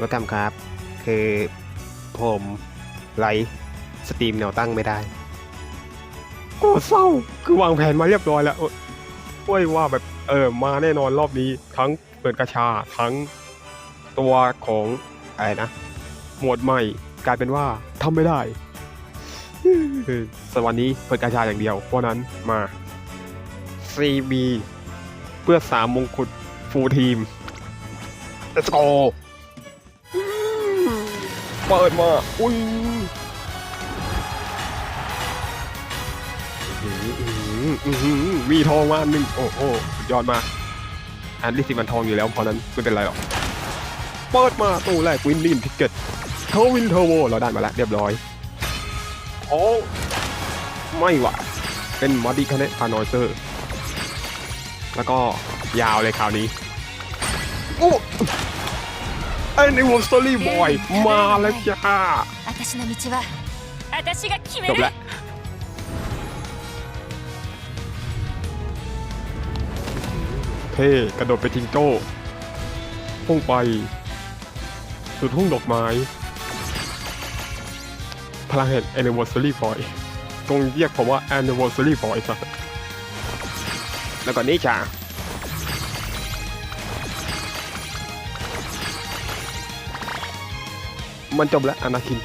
วักรรมครับ คือผมไลฟ์สตรีมแนวตั้งไม่ได้โอ้เศร้าคือวางแผนมาเรียบร้อยแล้วโอ้ยว่าแบบเออมาแน่นอนรอบนี้ทั้งเปิดกระชาทั้งตัวของอะไรนะ หมวดใหม่กลายเป็นว่าทำไม่ได้คือสวันนี้เปิดกระชาอย่างเดียว เพราะนั้นมา CB เพื่อสามมงกุฎฟูลทีม Let's go ปิดมาอุ้ยอือหืออือหือมีทองมาอันหนึ่งโอ้โหยอดมาอันที่สิมันทองอยู่แล้วเพราะนั้นไม่เป็นไรหรอกเปิดมาตู้แรกวินลินทิกเก็ตเทวินเทอร์โวเราได้มาแล้วเรียบร้อยโอ้ไม่หวะเป็นมอดี้คาเนตพานอยเซอร์แล้วก็ยาวเลยคราวนี้โอ้ ไอ้ในวงสตอรี่บอยมาแล้วจ้าจบละเท่กระโดดไปทิงโจ้พุ่งไป สุดทุ่งดอกไม้ พลังเห่ง anniversary บอยตรงเรียกผมว่า anniversary บอยสักแล้วก็นี่จ้า มันจบแล้วอนาคิน